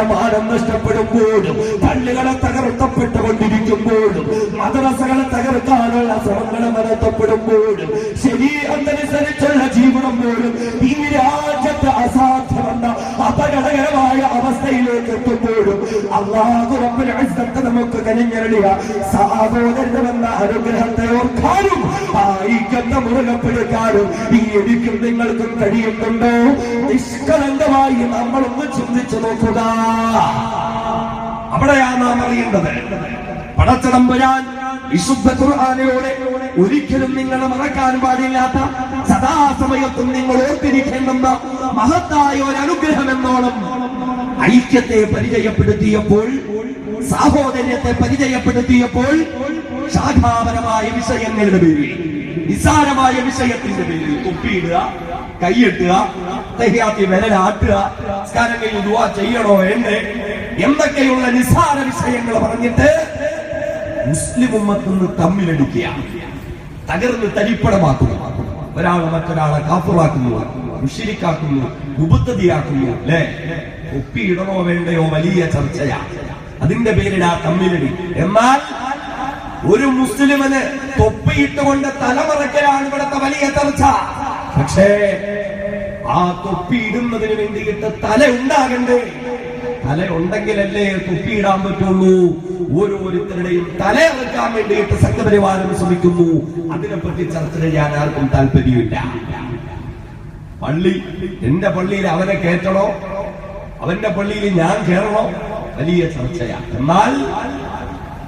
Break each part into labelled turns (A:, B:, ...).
A: പള്ളികളുടെ മാനം നഷ്ടപ്പെടുമ്പോഴും പള്ളികളെ തകർത്തപ്പെട്ടുകൊണ്ടിരിക്കുമ്പോഴും മദ്രസകളെ തകർക്കാനുള്ള ശ്രമങ്ങളെ നടത്തപ്പെടുമ്പോഴും ശരി അതനുസരിച്ചുള്ള ജീവിതം പോലും ഈ രാജ്യത്ത് അസാധ്യമെന്ന അപകടകരമായ അവസ്ഥയിലേക്ക് എത്തുമ്പോഴും അള്ളാഹു നിങ്ങൾക്കും കഴിയുന്നുണ്ടോ? നിഷ്കളങ്കമായി നമ്മളൊന്ന് ചിന്തിച്ചു നോക്കുക. അവിടെയാണ് നാം അറിയേണ്ടത്. പടച്ചതമ്പുരാൻ വിശുദ്ധ ഖുർആാനയോടെ ഒരിക്കലും നിങ്ങൾ മറക്കാൻ പാടില്ലാത്ത സദാസമയത്തും നിങ്ങൾ ഓർത്തിരിക്കേണ്ടെന്ന മഹത്തായ ഒരു അനുഗ്രഹം എന്നോളം ഐക്യത്തെ പരിചയപ്പെടുത്തിയപ്പോൾ സാഹോദര്യത്തെ പരിചയപ്പെടുത്തിയപ്പോൾ ശാഖാപരമായ വിഷയങ്ങളുടെ പേരിൽ നിസ്സാരമായ വിഷയത്തിന്റെ പേരിൽ ഒപ്പിയിടുക കൈയിട്ടുക തഹിയാത്തി വിരലാട്ടുക സ്കാരങ്ങളിൽ ദുവാ ചെയ്യണോ എന്ന് എന്തൊക്കെയുള്ള നിസ്സാര വിഷയങ്ങൾ പറഞ്ഞിട്ട് മുസ്ലിം ഉമ്മത്തുനിന്ന് തമ്മിലടിക്കുക തകർന്ന് തരിപ്പടമാക്കുക ഒരാളെ മറ്റൊരാളെ കാപ്പുറാക്കുന്നു മുഷിരിക്കാക്കുന്നു ഉപത്തതിയാക്കുന്നു അല്ലേ? ഒപ്പിയിടണോ വേണ്ടയോ വലിയ ചർച്ചയാ. അതിന്റെ പേരിൽ ആ തമ്മിലടി. എന്നാൽ ഒരു മുസ്ലിമിന് തൊപ്പിയിട്ടുകൊണ്ട് തലമറക്കലാണ് ഇവിടുത്തെ വലിയ ചർച്ച. പക്ഷേ ആ തൊപ്പിയിടുന്നതിന് വേണ്ടിയിട്ട് തല ഉണ്ടാകണ്ടേ? തല ഉണ്ടെങ്കിലല്ലേ തൊപ്പിയിടാൻ പറ്റുള്ളൂ. ഓരോരുത്തരുടെയും തല ഇറക്കാൻ വേണ്ടിയിട്ട് സംഘപരിവാരം ശ്രമിക്കുന്നു. അതിനെപ്പറ്റി ചർച്ച ചെയ്യാൻ ആർക്കും താല്പര്യമില്ല. പള്ളി എന്റെ പള്ളിയിൽ അവനെ കയറ്റണോ? അവന്റെ പള്ളിയിൽ ഞാൻ കയറണോ വലിയ ചർച്ചയാണ് എന്നാൽ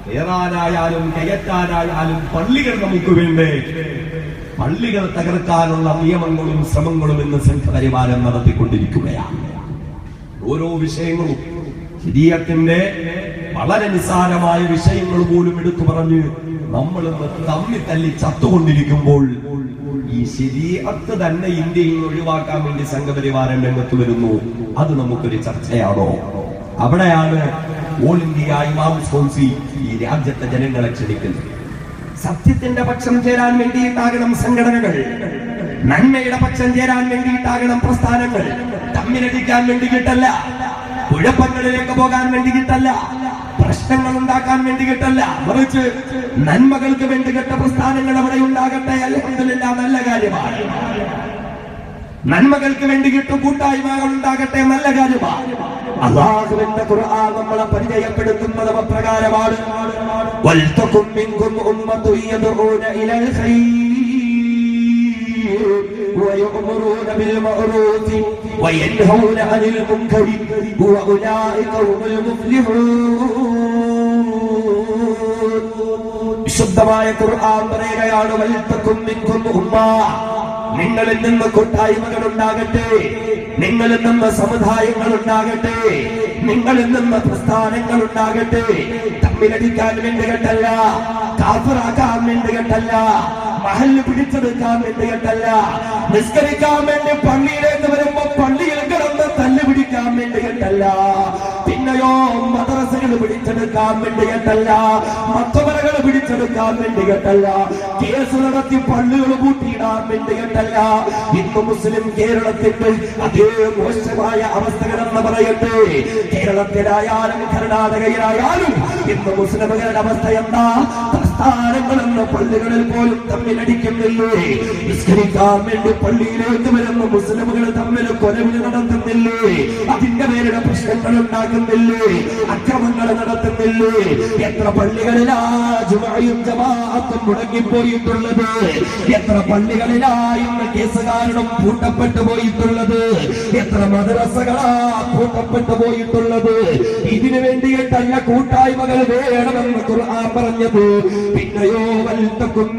A: കയറാനായാലും കയറ്റാനായാലും പള്ളികൾ നമുക്ക് വേണ്ടേ? പള്ളികൾ തകർക്കാനുള്ള നിയമങ്ങളും ശ്രമങ്ങളും ഇന്ന് സംഘപരിമാനം നടത്തിക്കൊണ്ടിരിക്കുകയാണ്. ഓരോ വിഷയങ്ങളും ശരീരത്തിന്റെ വളരെ നിസ്സാരമായ വിഷയങ്ങൾ പോലും എടുത്തു പറഞ്ഞ് നമ്മൾ തമ്മി തല്ലി ചത്തുകൊണ്ടിരിക്കുമ്പോൾ ഈ ശരീരത്ത് തന്നെ ഇന്ത്യയിൽ നിന്ന് ഒഴിവാക്കാൻ വേണ്ടി സംഘപരിവാരം രംഗത്ത് വരുന്നു. അത് നമുക്കൊരു ചർച്ചയാണോ? അവിടെയാണ് ഓൾ ഇന്ത്യ കൗൺസിൽ ഈ രാജ്യത്തെ ജനങ്ങളെ ക്ഷണിക്കുന്നത്. സത്യത്തിന്റെ പക്ഷം ചേരാൻ വേണ്ടിയിട്ടാകണം സംഘടനകൾ. നന്മയുടെ പക്ഷം ചേരാൻ വേണ്ടിയിട്ടാകണം പ്രസ്ഥാനങ്ങൾ. തമ്മിലടിക്കാൻ വേണ്ടിയിട്ടല്ല കുഴപ്പങ്ങളിലേക്ക് പോകാൻ വേണ്ടിയിട്ടല്ല പ്രശ്നങ്ങൾ ഉണ്ടാക്കാൻ വേണ്ടി കിട്ടല്ല മറിച്ച് നന്മകൾക്ക് വേണ്ടി കെട്ട പ്രസ്ഥാനങ്ങൾ അവിടെ ഉണ്ടാകട്ടെ അല്ലെങ്കിലില്ല നല്ല കാര്യമാണ്. നന്മകൾക്ക് വേണ്ടി കിട്ടും കൂട്ടായ്മകൾ ഉണ്ടാകട്ടെ നല്ല കാര്യമാണ്. അള്ളാഹുവിന്റെ ഖുർആൻ നമ്മളെ പരിചയപ്പെടുത്തുന്നത് പ്രകാരമാണ് വൽതകും മിൻകും ഉമ്മത്തു യദഊന ഇലൽ ഖൈർ ويأمرون بالمعروف وينهون عن المنكر وأولئك هم المفلحون വിശുദ്ധമായ ഖുർആൻ പറയുകയാണ് വൽതകും മിൻകും ഉമ്മ നിങ്ങളിൽ നിന്ന് കൂട്ടായ്മകൾ ഉണ്ടാകട്ടെ നിങ്ങളിൽ നിന്ന് സമുദായങ്ങൾ ഉണ്ടാകട്ടെ നിങ്ങളിൽ നിന്ന് പ്രസ്ഥാനങ്ങൾ ഉണ്ടാകട്ടെ തമ്മിലടിക്കാൻ വേണ്ടി കേട്ടല്ല കാഫറാക്കാൻ വേണ്ടി കേട്ടല്ല മഹൽ പിടിച്ചെടുക്കാൻ വേണ്ടി കേട്ടല്ല നിസ്കരിക്കാൻ വേണ്ടി പള്ളിയിലേക്ക് വരുമ്പോ പള്ളിയിൽ കിടന്ന് തല്ല് പിടിക്കാൻ വേണ്ടി കേട്ടല്ല പിന്നെയോ മദ്രസകൾ പിടിച്ചെടുക്കാൻ വേണ്ടി കേട്ടല്ല മത്തവരകൾ പിടിച്ചെടുക്കാൻ വേണ്ടി കേട്ടല്ല കേസ് നടത്തി പള്ളികൾ കൂട്ടിയിടാൻ വേണ്ടി കേട്ടല്ല ഇന്ന് മുസ്ലിം കേരളത്തിന്റെ അതേ മോശമായ അവസ്ഥകളെന്ന് പറയട്ടെ. കേരളത്തിലായാലും കർണാടകയിലായാലും ഇന്ന് മുസ്ലിമുകളുടെ അവസ്ഥ എന്താ? പ്രസ്ഥാനങ്ങളെന്ന് പള്ളികളിൽ പോലും തമ്മിലടിക്കുന്നില്ലേ നിസ്കരിക്കാൻ വേണ്ടി പള്ളിയിലേക്ക് വരുന്ന മുസ്ലിമുകൾ തമ്മിൽ കൊലവിളി നടത്തുന്നില്ലേ? അതിന്റെ പേരുടെ പ്രശ്നങ്ങൾ ഉണ്ടാക്കുന്നില്ലേ? അക്രമങ്ങൾ നടത്തുന്നില്ലേ? എത്ര പള്ളികളിലാ ജുമായും ജമാഅത്തും മുടങ്ങിപ്പോയിട്ടുള്ളത്? എത്ര പള്ളികളിലാ ഇന്ന് കേസുകാരണം പൂട്ടപ്പെട്ടു പോയിട്ടുള്ളത്? എത്ര മദ്രസകളാ പൂട്ടപ്പെട്ടു പോയിട്ടുള്ളത്? ഇതിനു വേണ്ടിയിട്ടല്ല കൂട്ടായ്മകൾ വേണമെന്ന് ഖുർആൻ പറഞ്ഞത്. പിന്നെയോ വൽതക്കും